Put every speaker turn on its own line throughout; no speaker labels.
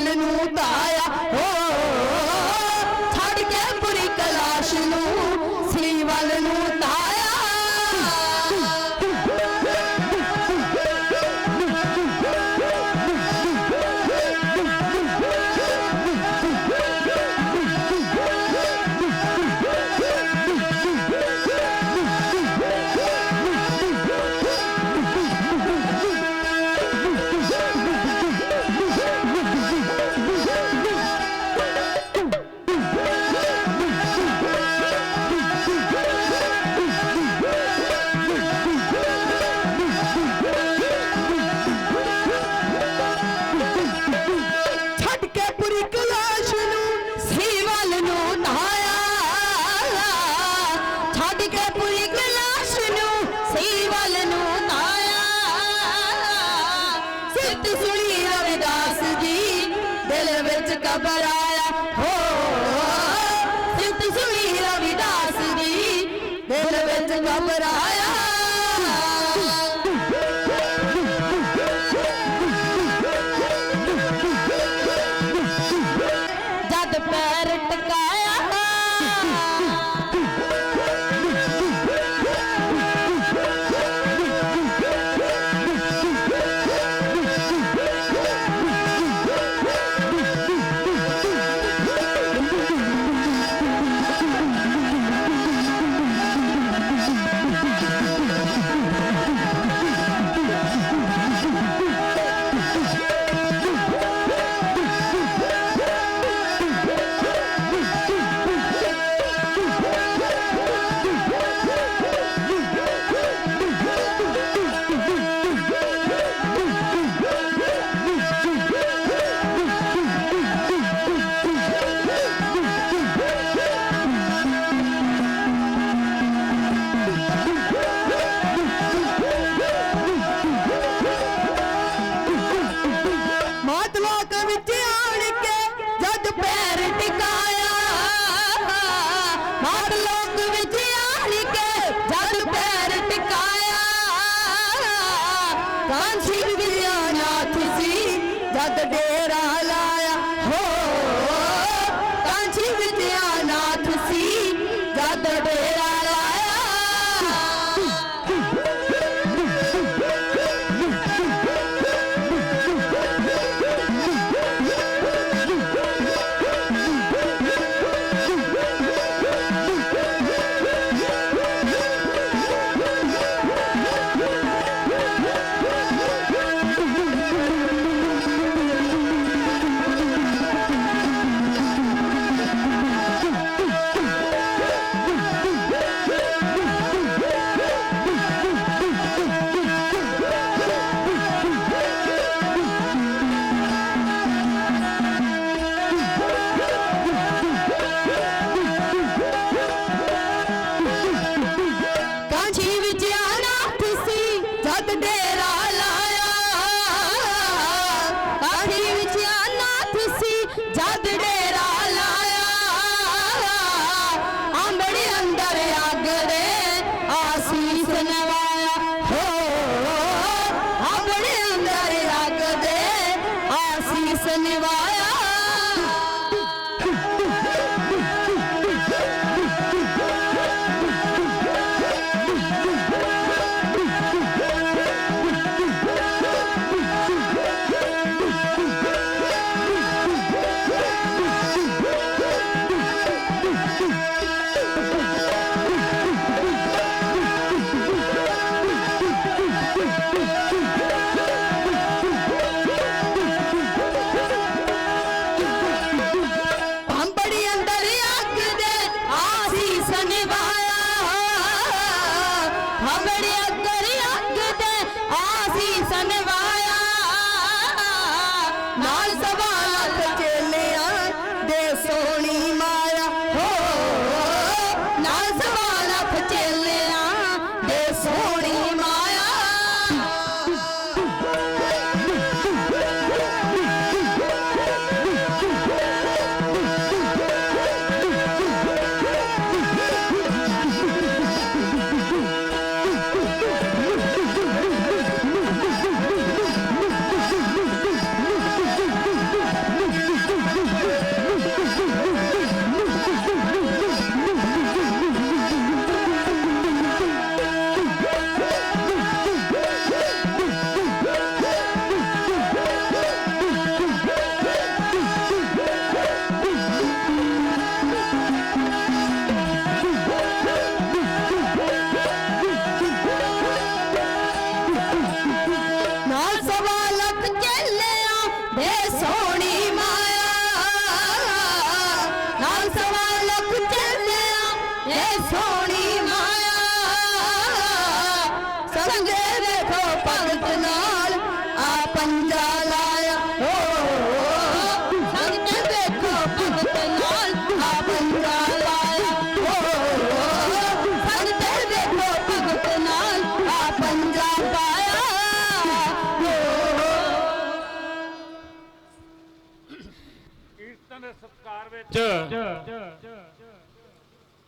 പാലനൂട്ടായ ਰਵਿਦਾਸ ਦੀ ਦਿਲ ਵਿੱਚ ਘਬਰਾਇਆ ਤੱਕ ਪੈਰ ਟਿਕਾਇਆ। ਮਾਤ ਲੋਕ ਵਿੱਚ ਆਣ ਕੇ ਜਦ ਪੈਰ ਟਿਕਾਇਆ। ਕਾਂਸੀ ਵਿਦਿਆ ਨਾਥ ਸੀ ਜਦ ਡੇਰਾ ਲਾਇਆ। ਹੋ ਕਾਂਸੀ ਵਿਦਿਆ ਨਾਥ ਸੀ ਸੋਹਣੀ ਮਾਇਆ। ਸੰਗੇ ਵੇਖੋ ਭਗਤ ਨਾਲ ਆ ਪੰਜਾ ਲਾਇਆ ਹੋ ਸੰਗੇ ਵੇਖੋ ਭਗਤ ਨਾਲ ਆ ਪੰਜਾ ਲਾਇਆ ਹੋ ਸੰਗੇ ਵੇਖੋ ਭਗਤ ਨਾਲ ਆ ਪੰਜਾ ਪਾਇਆ ਹੋ
ਕੀਰਤਨ ਦੇ ਸਤਕਾਰ ਵਿੱਚ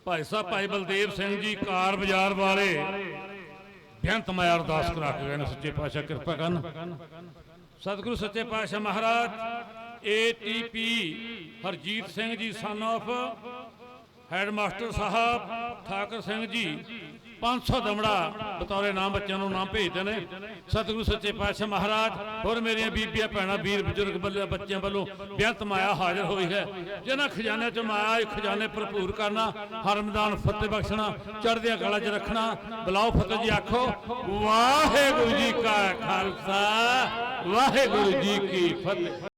ਭਾਈ ਸਾਹਿਬ, ਭਾਈ ਬਲਦੇਵ ਸਿੰਘ ਜੀ, ਕਾਰ ਬਾਜ਼ਾਰ ਵਾਲੇ। ਬੇਅੰਤ ਮਾਇਆ ਅਰਦਾਸ ਕਰਾ ਕੇ ਗਏ ਨੇ ਸੱਚੇ ਪਾਤਸ਼ਾਹ, ਕਿਰਪਾ ਕਰਨ। ਸਤਿਗੁਰੂ ਸੱਚੇ ਪਾਤਸ਼ਾਹ ਮਹਾਰਾਜ ਏਟੀਪੀ ਹਰਜੀਤ ਸਿੰਘ ਜੀ ਸਨ of ਹੈਡਮਾਸਟਰ ਸਾਹਿਬ, ਠਾਕਰ ਸਿੰਘ ਜੀ। 500 ਦਮੜਾ ਬਤੌਰੇ ਨਾਮ ਬੱਚਿਆਂ ਨੂੰ ਨਾਮ ਭੇਜਦੇ ਨੇ। ਸਤਿਗੁਰੂ ਸੱਚੇ ਪਾਤਸ਼ਾਹ ਮਹਾਰਾਜ, ਹੋਰ ਮੇਰੀਆਂ ਬੀਬੀਆਂ, ਭੈਣਾਂ, ਵੀਰ, ਬਜ਼ੁਰਗ ਬੱਲੇ, ਬੱਚਿਆਂ ਵੱਲੋਂ ਬੇਅੰਤ ਮਾਇਆ ਹਾਜ਼ਰ ਹੋਈ ਹੈ। ਜਿਨ੍ਹਾਂ ਖਜ਼ਾਨੇ ਚ ਮਾਇਆ ਇਹ ਖਜ਼ਾਨੇ ਭਰਪੂਰ ਕਰਨਾ ਹਰਮਦਾਨ ਫਤਿਹ ਬਖਸ਼ਣਾ, ਚੜ੍ਹਦਿਆਂ ਕਲਾ ਚ ਰੱਖਣਾ, ਬੁਲਾਓ ਫਤਿਹ ਜੀ, ਆਖੋ, ਵਾਹਿਗੁਰੂ ਜੀ ਕਾ ਖਾਲਸਾ, ਵਾਹਿਗੁਰੂ ਜੀ ਕੀ ਫਤਿਹ।